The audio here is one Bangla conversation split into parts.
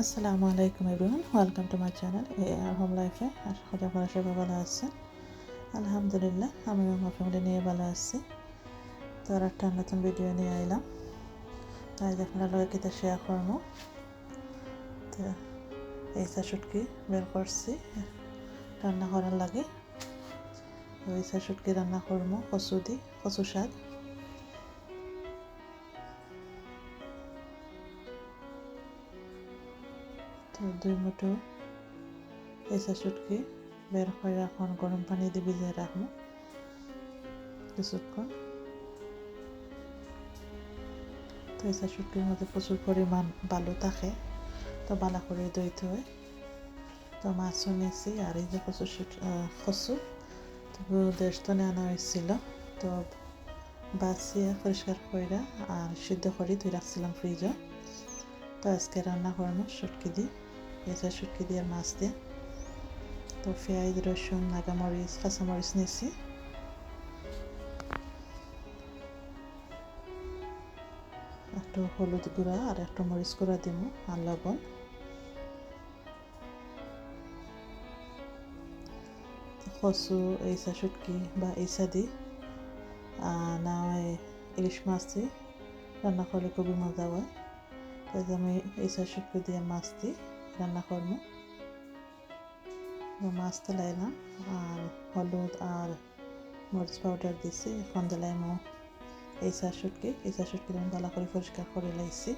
আসসালামু আলাইকুম everyone, welcome to my channel A R home লাইফে। আশা করি আপনারা সবাই ভালো আছেন। আলহামদুলিল্লাহ আমি আমার ফ্যামিলি নিয়ে ভালো আছি। তো আর একটা নতুন ভিডিও নিয়ে আইলাম। তাই আপনারা লগে কিতা শেয়ার করব? তো এই শুটকি বের করছি। রান্না করার লাগে। এই শুটকি রান্না করব কচু দি, কচু শাক। তো দুই মুঠো এসা শুটকি বের করে এখন গরম পানি দিয়ে ভিজিয়ে রাখব কিছুক্ষণ তো এসা শুটকির মধ্যে প্রচুর পরিমাণ বালু থাকে। তো বালা করে দইতে হয় তো মাছও নিয়েছি আর এই যে কচু কচু তো দেশ তো আনা হয়েছিল তো বাছিয়ে পরিষ্কার করে আর সিদ্ধ করে ধুই রাখছিলাম ফ্রিজে তো আজকে রান্না করানো শুটকি দিয়ে পেঁচা শুটকি দিয়ে মাছ দিয়ে। তো পেঁয়াজ, রসুন, নাগামরিচ, কাঁচামরিচ নিয়েছি। একটু হলুদ গুঁড়া আর একটু মরিচ গুঁড়া দিব আর লবণ। কচু এইসা শুটকি বা এইসা দি। না ইলিশ মাছ দিয়ে। রান্না করলে খুবই মজা হয়। তাই আমি এইসা শুটকি দিয়ে মাছ দিই, রান্না করব। মাছ দিলাইলাম আর হলুদ আর মরিচ পাউডার দিছি। এখন দিলাইমো এই চা শুটকি এই চা শুটকি আমি ভালো করে পরিষ্কার করে লাইছি।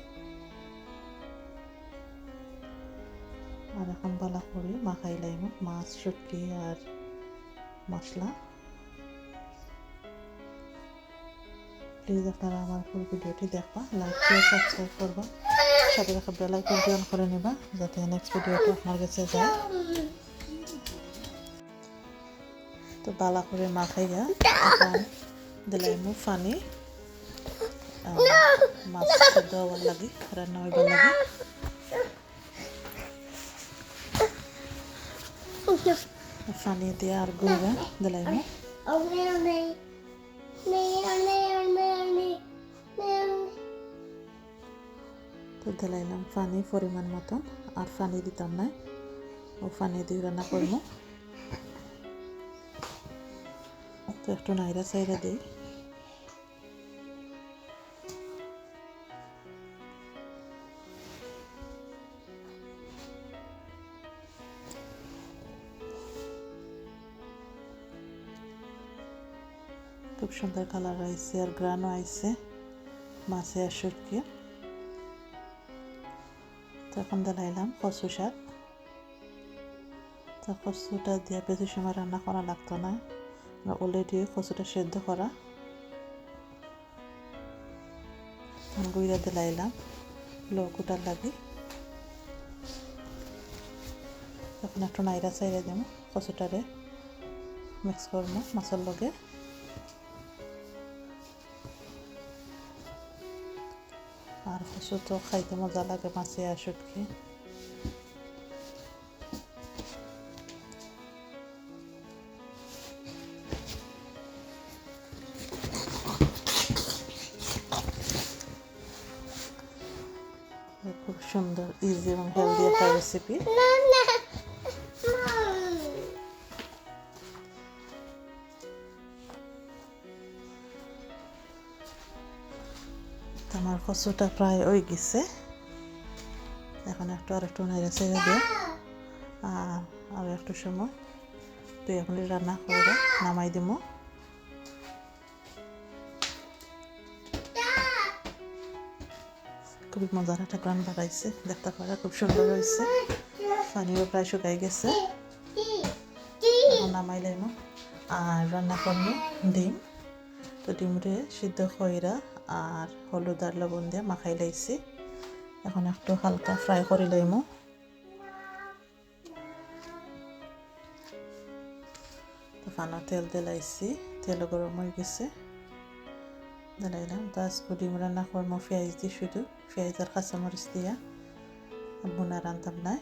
আর এখন ভালো করে মাখাই লাইমো মাছ, শুটকি আর মশলা। প্লিজ আপনারা আমার ফুল ভিডিওটি দেখবা লাইক করে সাবস্ক্রাইব করবা। সাথে রাখা বেল আইকনটি অন করে নিবা যাতে নেক্সট ভিডিওটা আপনার কাছে যায় তো বালা করে মাখাইয়া এখন দিলাই মু ফানি মাছ সেদ্ধ হবার লাগে রান্না হইবার লাগে ফানি দিয়ে আর গুঁড়া দিলাই মু তো দিলাইলাম পানি পরিমাণ মতন, আর পানি দিতাম না। ও পানি দিয়ে রান্না করব। তো একটু নাইরা সাইরা দিই। খুব সুন্দর কালার আইছে আর গ্রানও আইছে মাছে আর সুটকি তখন দিলাইলাম কচু শাক। তো কচুটা দিয়ে বেশি সময় রান্না করা লাগতো না। অলরেডি কচুটা সেদ্ধ করা। গুইরা দিলাইলাম লৌকুটার লাগে। তখন একটু নাইরা চাইরা দিব কচুটারে মিক্স করব মাছের লগে। আর কচু তো খাইতে মজা লাগে মাছে আর শুটকি খুব সুন্দর ইজি এবং হেলদি একটা রেসিপি আমার কচুটা প্রায় ওই গেছে। এখন একটু আর একটু নেড়ে ছেড়ে দিয়ে আর একটু সময়। দুই এখন রান্না করে নামাই দিব। খুবই মজার একটা গ্রান বাড়াইছে দেখতে পারা খুব সুন্দর হয়েছে। পানিও প্রায় শুকাই গেছে। নামাই লাইম আর রান্না করব ডিম। তো ডিমরে সিদ্ধ খয়রা আর হলুদ আর লবণ দিয়ে মাখাই লাইছি। এখন একটু হালকা ফ্রাই করে লাইমো। ফানা তেল দিলাইছি তেল গরম হয়ে গেছে। দিলাইলাম আজকে ডিম রান্না করব পেঁয়াজ দিয়ে শুধু। পেঁয়াজ আর কাঁচামরিচ দিয়া। বোনা রান্তাম নাই।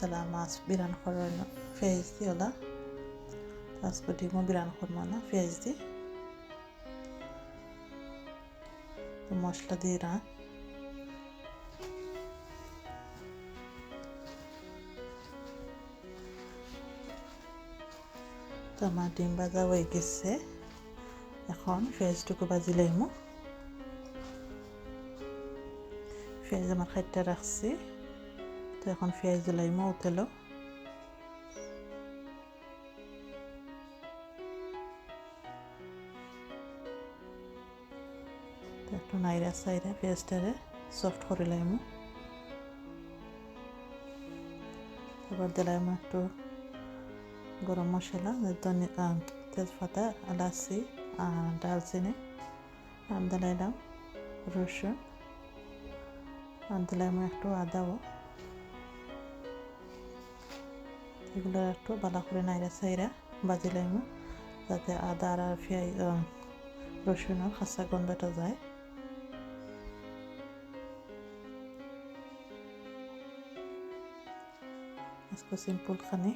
চালা মাছ বিরান করার পেঁয়াজ দিয়ে ওলা। আজকে ডিমও বিরান করব না, পেঁয়াজ দিয়ে। মশলা দিয়ে না তো আমার ডিম ভাজা হয়ে গেছে। এখন ফেজটুকু বাজি লাইমু ফেজ আমার খাইটা রাখছি। তো এখন ফেজ লাইমু উঠেলো একটু নাইরা সাইরা পেঁয়াজটারে সফট করে লাইমু। তারপর দিলাম একটু গরম মশলা ধনে- তেজপাতা, এলাচি আর দালচিনি আর দিলাইলাম রসুন। আর দিলাম একটু আদাও এগুলো একটু ভালো করে নাইরা সাইরা বাজিলাম যাতে আদা আর পেঁয়াজ রসুনের কাঁচা গন্ধটা যায়। আজকে সিম্পল খানি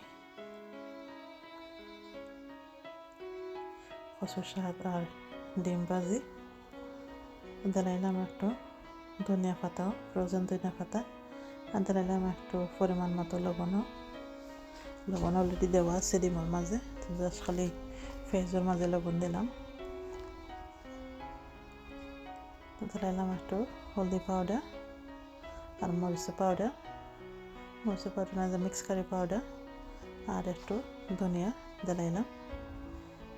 কচু শাক আর ডিম ভাজি দিলাইলাম একটু ধনিয়া পাতাও ফ্রোজেন ধনিয়া পাতা আর দিলাইলাম একটু পরিমাণ মতো লবণও লবণ অলরেডি দেওয়া আছে ডিমের মাঝে জাস্ট খালি ফেজের মাঝে লবণ দিলাম দিলাইলাম একটু হলদি পাউডার আর মরিচ পাউডার মরিচ পাউডার না মিক্স কারি পাউডার আর একটু ধনিয়া দিলাইলাম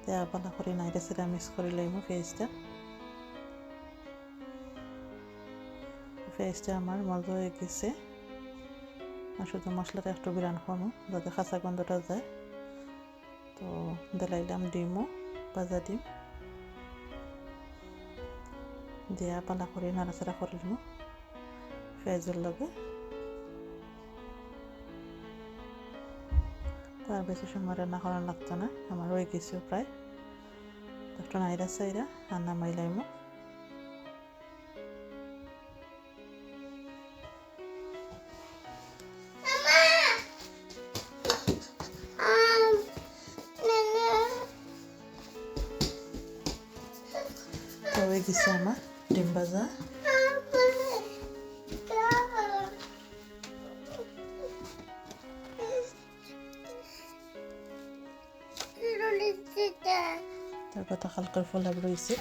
দেওয়া ভালো করে নাইটা সেটা মিক্স করে লইব পেঁয়াজটা পেঁয়াজটা আমার মজা হয়ে গেছে। আর শুধু মশলাটা একটু বিরান খামো যাতে খাঁচা গন্ধটা যায়। তো দিলাইলাম ডিমও ভাজা ডিম। দিয়া পালা করে নাড়াচাড়া করে দিব পেঁয়াজের লগে তার বেশি সময় রান্না করা লাগতো না, আমার হয়ে গেছে প্রায়। তো একটু নাইরা সাইরা, রান্না মাইলাইমো তো হয়ে আমার ডিম তারপর তো হালকার ফলাপ রয়েছে।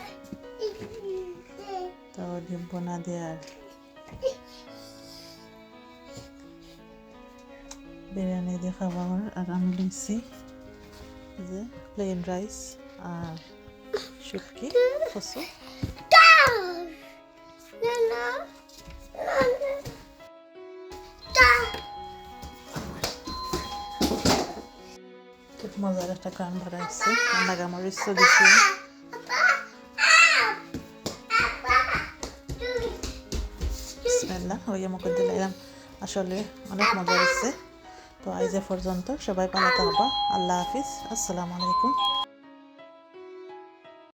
তো ডিম বোনা দিয়ে। আর বিরিয়ানি দিয়ে খাওয়া আর আমি লইছি যে প্লেন রাইস আর শুটকি, কচু। মজার একটা গান বাড়াইছে নাগামরিচ দিছি। বিসমিল্লাহ ওই আমাকে দিলাম। আসলে অনেক মজা আছে তো আজ পর্যন্ত সবাই পালাতে থাকবা। আল্লাহ হাফিজ। আসসালামু আলাইকুম।